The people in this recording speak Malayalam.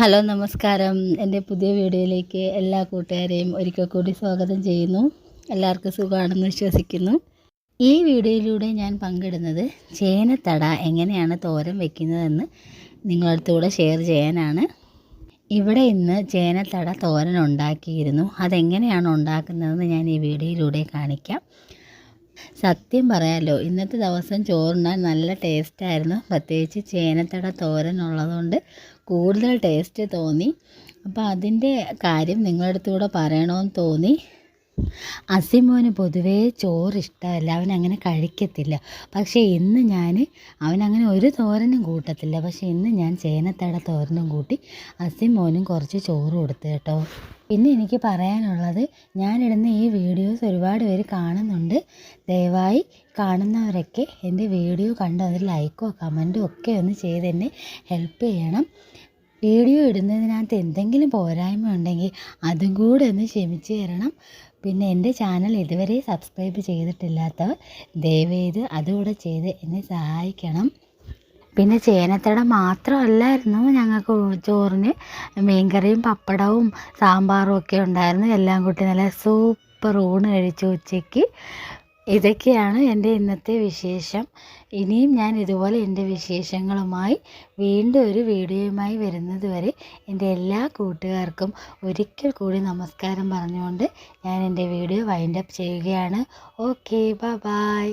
ഹലോ നമസ്കാരം. എന്റെ പുതിയ വീഡിയോയിലേക്ക് എല്ലാ കൂട്ടുകാരെയും ഒരിക്കൽ കൂടി സ്വാഗതം ചെയ്യുന്നു. എല്ലാവർക്കും സുഖമാണെന്ന് വിശ്വസിക്കുന്നു. ഈ വീഡിയോയിലൂടെ ഞാൻ പങ്കിടുന്നത് ചേനത്തട എങ്ങനെയാണ് തോരൻ വെക്കുന്നതെന്ന് നിങ്ങളടുത്തൂടെ ഷെയർ ചെയ്യാനാണ്. ഇവിടെ ഇന്ന് ചേനത്തട തോരൻ ഉണ്ടാക്കിയിരുന്നു. അതെങ്ങനെയാണ് ഉണ്ടാക്കുന്നതെന്ന് ഞാൻ ഈ വീഡിയോയിലൂടെ കാണിക്കാം. സത്യം പറയാമല്ലോ ഇന്നത്തെ ദിവസം ചോറുണ്ണാൻ നല്ല ടേസ്റ്റായിരുന്നു പ്രത്യേകിച്ച് ചേനത്തട തോരൻ ഉള്ളതുകൊണ്ട് കൂടുതൽ ടേസ്റ്റ് തോന്നി. അപ്പോൾ അതിന്റെ കാര്യം നിങ്ങളുടെ അടുത്തൂടെ പറയണമെന്ന് തോന്നി. അസിമോന് പൊതുവേ ചോറ് ഇഷ്ടമല്ല അവൻ അങ്ങനെ കഴിക്കത്തില്ല. പക്ഷേ ഇന്ന് ഞാൻ അവനങ്ങനെ ഒരു തോരനും കൂട്ടത്തില്ല. പക്ഷേ ഇന്ന് ഞാൻ ചേനത്തട തോരനും കൂട്ടി അസിമോനും കുറച്ച് ചോറ് കൊടുത്തു കേട്ടോ. പിന്നെ എനിക്ക് പറയാനുള്ളത് ഞാനിടുന്ന ഈ വീഡിയോസ് ഒരുപാട് പേര് കാണുന്നുണ്ട്. ദയവായി കാണുന്നവരൊക്കെ എന്റെ വീഡിയോ കണ്ട് അതിൽ ലൈക്കോ കമന്റോ ഒക്കെ ഒന്ന് ചെയ്ത് എന്നെ ഹെൽപ്പ് ചെയ്യണം. വീഡിയോ ഇടുന്നതിനകത്ത് എന്തെങ്കിലും പോരായ്മ ഉണ്ടെങ്കിൽ അതും കൂടെ ഒന്ന് ക്ഷമിച്ച് തരണം. പിന്നെ എന്റെ ചാനൽ ഇതുവരെ സബ്സ്ക്രൈബ് ചെയ്തിട്ടില്ലാത്തവർ ദയവേത് അതുകൂടെ ചെയ്ത് എന്നെ സഹായിക്കണം. പിന്നെ ചേനത്തട മാത്രമല്ലായിരുന്നു ഞങ്ങൾക്ക് ചോറിന് മീൻകറിയും പപ്പടവും സാമ്പാറും ഒക്കെ ഉണ്ടായിരുന്നു. എല്ലാം കൂട്ടി നല്ല സൂപ്പർ ഊണ് കഴിച്ചു ഉച്ചയ്ക്ക്. ഇതൊക്കെയാണ് എന്റെ ഇന്നത്തെ വിശേഷം. ഇനിയും ഞാൻ ഇതുപോലെ എന്റെ വിശേഷങ്ങളുമായി വീണ്ടും ഒരു വീഡിയോയുമായി വരുന്നത് വരെ എന്റെ എല്ലാ കൂട്ടുകാർക്കും ഒരിക്കൽ കൂടി നമസ്കാരം പറഞ്ഞുകൊണ്ട് ഞാൻ എന്റെ വീഡിയോ വൈൻഡപ്പ് ചെയ്യുകയാണ്. Okay bye